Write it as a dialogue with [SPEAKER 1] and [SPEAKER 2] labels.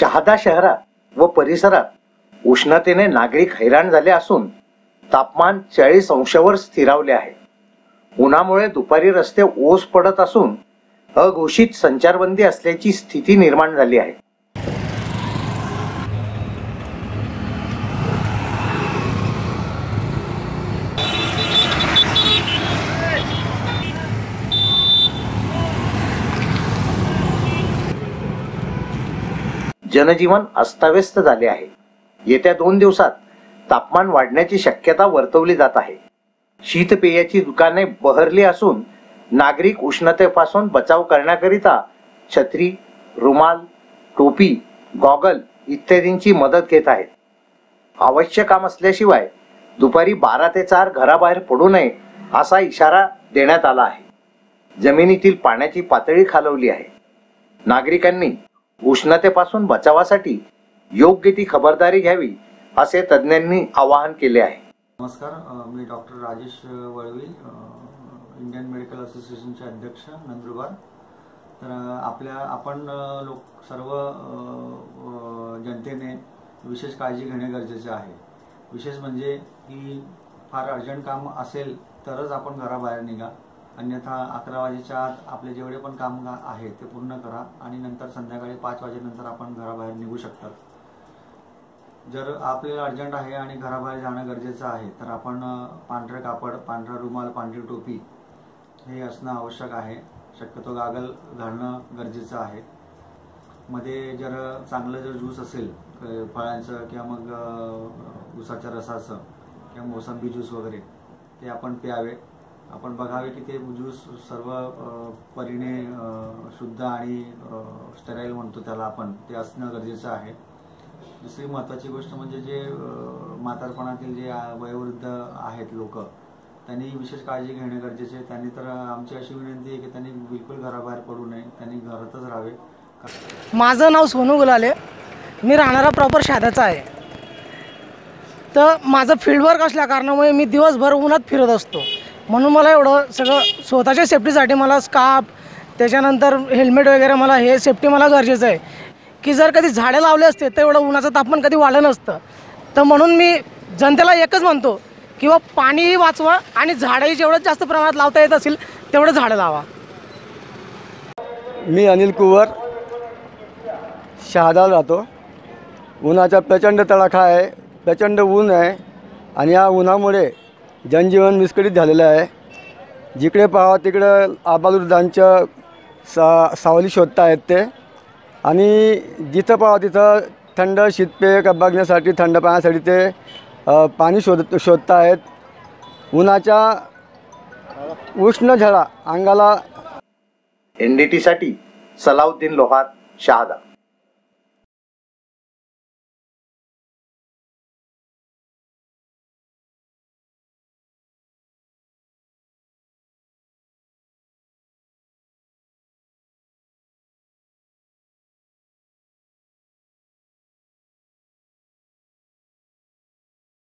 [SPEAKER 1] शहादा शहरात व परिसरात उष्णतेने नागरिक हैराण झाले असून तापमान चाळीस अंशावर स्थिरावले आहे. उन्हामुळे दुपारी रस्ते ओस पडत असून अघोषित संचारबंदी असल्याची स्थिती निर्माण झाली आहे. जनजीवन अस्ताव्यस्त झाले आहे. येत्या दोन दिवसात तापमान वाढण्याची शक्यता वर्तवली जात आहे. शीतपेयाची दुकाने बहरली असून नागरिक उष्णतेपासून बचाव करण्याकरिता छत्री रुमाल टोपी गॉगल इत्यादींची मदत घेत आहेत. आवश्यक काम असल्याशिवाय दुपारी बारा ते चार घराबाहेर पडू नये असा इशारा देण्यात आला आहे. जमिनीतील पाण्याची पातळी खालवली आहे. नागरिकांनी उष्णतेपासून बचावासाठी योग्य ती खबरदारी घ्यावी असे तज्ज्ञांनी आवाहन केले आहे.
[SPEAKER 2] नमस्कार मी doctor Rajesh Valvi Indian medical असोसिएशनचे अध्यक्ष नंदुरबार. तर आपल्या आपण लोक सर्व जनतेने विशेष काळजी घेणे गरजेचे आहे. विशेष म्हणजे की फार अर्जंट काम असेल तरच आपण घराबाहेर निघा. अन्यथा अकरा वाजेच्या आत आपले जेवढे पण काम आहे ते पूर्ण करा आणि नंतर संध्याकाळी पाच वाजेनंतर आपण घराबाहेर निघू शकतात. जर आपल्याला अर्जंट आहे आणि घराबाहेर जाणं गरजेचं आहे तर आपण पांढरं कापड पांढरा रुमाल पांढरी टोपी हे असणं आवश्यक आहे. शक्यतो गागल घालणं गरजेचं आहे. मध्ये जर चांगलं जर ज्यूस असेल फळांचं किंवा मग उसाच्या रसाचं किंवा मोसंबी ज्यूस वगैरे ते आपण प्यावे. आपण बघावे की ते ज्यूस सर्व परीने शुद्ध आणि स्टेराईल म्हणतो त्याला आपण. ते असणं गरजेचं आहे. दुसरी महत्त्वाची गोष्ट म्हणजे जे म्हातारपणातील जे वयोवृद्ध आहेत लोक त्यांनी विशेष काळजी घेणे गरजेचे आहे. त्यांनी तर आमची अशी विनंती आहे की त्यांनी बिलकुल घराबाहेर पडू नये. त्यांनी घरातच राहावे.
[SPEAKER 3] माझं नाव सोनू गुलाले. मी राहणारा प्रॉपर शाद्याचा आहे. तर माझं फील्डवर्क असल्या कारणामुळे मी दिवसभर उन्हात फिरत असतो. म्हणून मला एवढं सगळं स्वतःच्या सेफ्टीसाठी मला स्कार्फ त्याच्यानंतर हेल्मेट वगैरे मला हे सेफ्टी मला गरजेचं आहे. की जर कधी झाडे लावले असते तर एवढं उन्हाचं तापमान कधी वाढलं नसतं. तर म्हणून मी जनतेला एकच म्हणतो किंवा पाणीही वाचवा आणि झाडंही जेवढं जास्त प्रमाणात लावता येत असेल तेवढं झाडं लावा.
[SPEAKER 4] मी अनिल कुवर शहादाला राहतो. उन्हाचा प्रचंड तडाखा आहे प्रचंड ऊन आहे आणि या उन्हामुळे जनजीवन विस्कळीत झालेलं आहे. जिकडे पाहावं तिकडं आबालुर्दांचं सा सावली शोधता आहेत ते आणि जिथं पाहावं तिथं थंड शीतपेय कबागण्यासाठी बघण्यासाठी थंड पाण्यासाठी ते पाणी शोध शोधत आहेत. उन्हाच्या उष्ण झळा अंगाला
[SPEAKER 1] एन डी टीसाठी सलाउद्दीन लोहार शहादा.